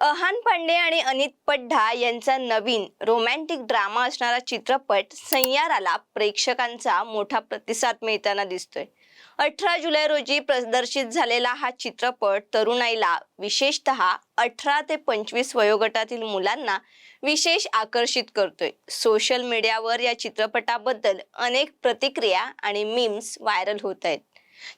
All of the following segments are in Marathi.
अहान पांडे आणि अनित पड्ढा यांचा नवीन रोमॅन्टिक ड्रामा असणारा चित्रपट सय्याराला प्रेक्षकांचा मोठा प्रतिसाद मिळताना दिसतोय. अठरा जुलै रोजी प्रदर्शित झालेला हा चित्रपट तरुणाईला विशेषतः अठरा ते पंचवीस वयोगटातील मुलांना विशेष आकर्षित करतोय. सोशल मीडियावर या चित्रपटाबद्दल अनेक प्रतिक्रिया आणि मीम्स व्हायरल होत आहेत.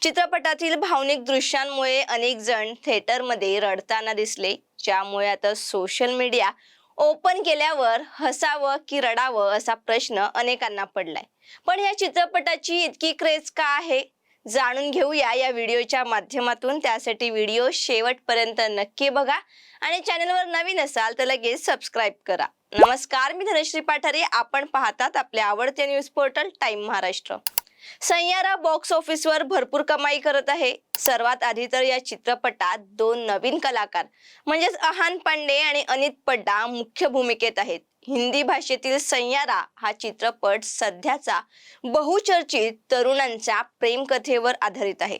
चित्रपटातील भावनिक दृश्यांमुळे अनेक जण थिएटरमध्ये रडताना दिसले ज्यामुळे आता सोशल मीडिया ओपन केल्यावर हसावं की रडावं असा प्रश्न अनेकांना पडलाय. पण या चित्रपटाची इतकी क्रेज का आहे? जाणून घेऊया या व्हिडिओच्या माध्यमातून. त्यासाठी व्हिडिओ शेवटपर्यंत नक्की बघा आणि चॅनलवर नवीन असाल तर लगेच सबस्क्राईब करा. नमस्कार मी धनश्री पाठारे. आपण पाहतात आपले आवडते news portal time Maharashtra Saiyaara box ऑफिसवर भरपूर कमाई करत आहे. सर्वात आधी तर या चित्रपटात दोन नवीन कलाकार म्हणजेच अहान पांडे आणि अनित पड्डा मुख्य भूमिकेत आहेत. हिंदी भाषेतील सैयारा हा चित्रपट सध्याचा बहुचर्चित तरुणांच्या प्रेमकथेवर आधारित आहे.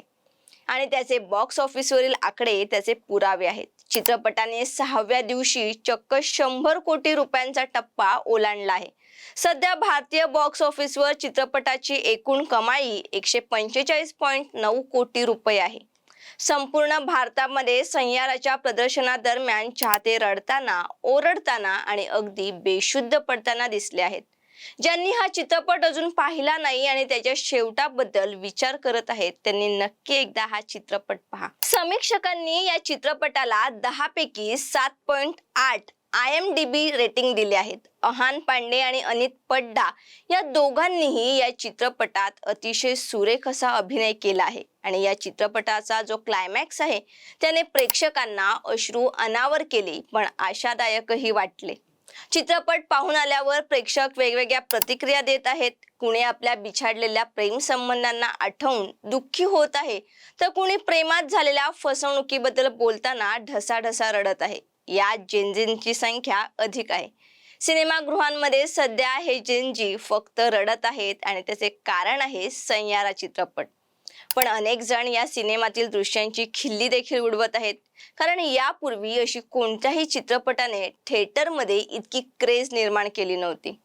आणि त्याचे बॉक्स ऑफिसवरील आकडे त्याचे पुरावे आहेत. चित्रपटाने सहाव्या दिवशी चक्क शंभर कोटी रुपयांचा टप्पा ओलांडला आहे. सध्या भारतीय बॉक्स ऑफिसवर चित्रपटाची एकूण कमाई एकशे पंचेचाळीस पॉईंट नऊ कोटी रुपये आहे. संपूर्ण भारतामध्ये सय्याराच्या प्रदर्शनादरम्यान चाहते रडताना ओरडताना आणि अगदी बेशुद्ध पडताना दिसले आहेत. ज्यांनी हा चित्रपट अजून पाहिला नाही आणि त्याच्या शेवटाबद्दल विचार करत आहेत त्यांनी नक्की एकदा हा चित्रपट पहा. समीक्षकांनी या चित्रपटाला दहा पैकी सात पॉइंट आठ I M D B rating दिले आहेत. अहान पांडे आणि अनित पड्डा या दोघांनीही या चित्रपटात अतिशय सुरेख असा अभिनय केला आहे. आणि या चित्रपटाचा जो क्लायमॅक्स आहे त्याने प्रेक्षकांना अश्रू अनावर केले पण आशादायकही वाटले. चित्रपट पाहून आल्यावर प्रेक्षक वेगवेगळ्या प्रतिक्रिया देत आहेत. कुणी आपल्या बिछाडलेल्या प्रेम संबंधांना आठवून दुःखी होत आहे. तर कुणी प्रेमात झालेल्या फसवणुकीबद्दल बोलताना ढसाढसा रडत आहे. या जेनजींची संख्या अधिक आहे. सिनेमागृहांमध्ये सध्या हे जेनजी फक्त रडत आहेत आणि त्याचे कारण आहे सय्यारा चित्रपट. पण अनेक जण या सिनेमातील दृश्यांची खिल्ली देखील उडवत आहेत. कारण यापूर्वी अशी कोणत्याही चित्रपटाने थिएटरमध्ये इतकी क्रेज निर्माण केली नव्हती.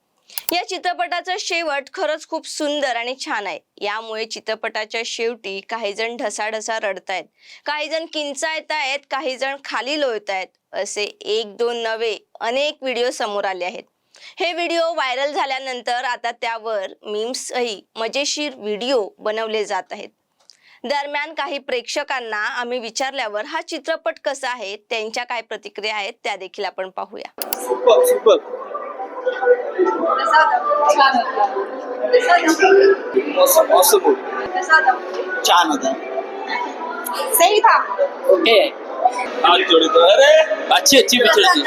या चित्रपटाचा शेवट खरंच खूप सुंदर आणि छान आहे. यामुळे चित्रपटाच्या शेवटी काही जण ढसाढसा रडतायत. काही जण किंचाळत आहेत काही जण खाली लोळत आहेत असे एक दोन नवे अनेक व्हिडिओ समोर आले आहेत. हे व्हिडिओ व्हायरल झाल्यानंतर आता त्यावर मीम्सही मजेशीर व्हिडिओ बनवले जात आहेत. दरम्यान काही प्रेक्षकांना आम्ही विचारल्यावर हा चित्रपट कसा आहे त्यांच्या काय प्रतिक्रिया आहेत त्या देखील आपण पाहूया. Super super. मौसम मौसम छान होता. सही था. ओके हाथ जोड़े तो अरे अच्छी अच्छी पिक्चर थी?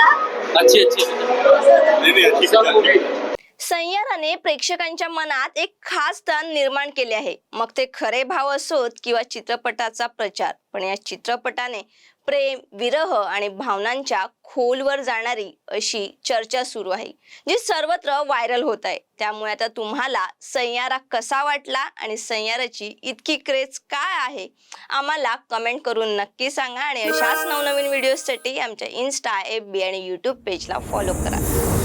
अच्छी अच्छी नहीं नहीं अच्छी पिक्चर. थी। सय्याराने प्रेक्षकांच्या मनात एक खास स्थान निर्माण केले आहे. मग ते खरे भाव असोत किंवा चित्रपटाचा प्रचार? पण या चित्रपटाने प्रेम विरह आणि भावनांच्या खोलवर जाणारी अशी चर्चा सुरू आहे जी सर्वत्र व्हायरल होत आहे. त्यामुळे आता तुम्हाला सय्यारा कसा वाटला आणि सय्याराची इतकी क्रेज काय आहे आम्हाला कमेंट करून नक्की सांगा आणि अशाच नवनवीन व्हिडिओसाठी आमच्या इन्स्टा एफ बी आणि यूट्यूब पेजला फॉलो करा.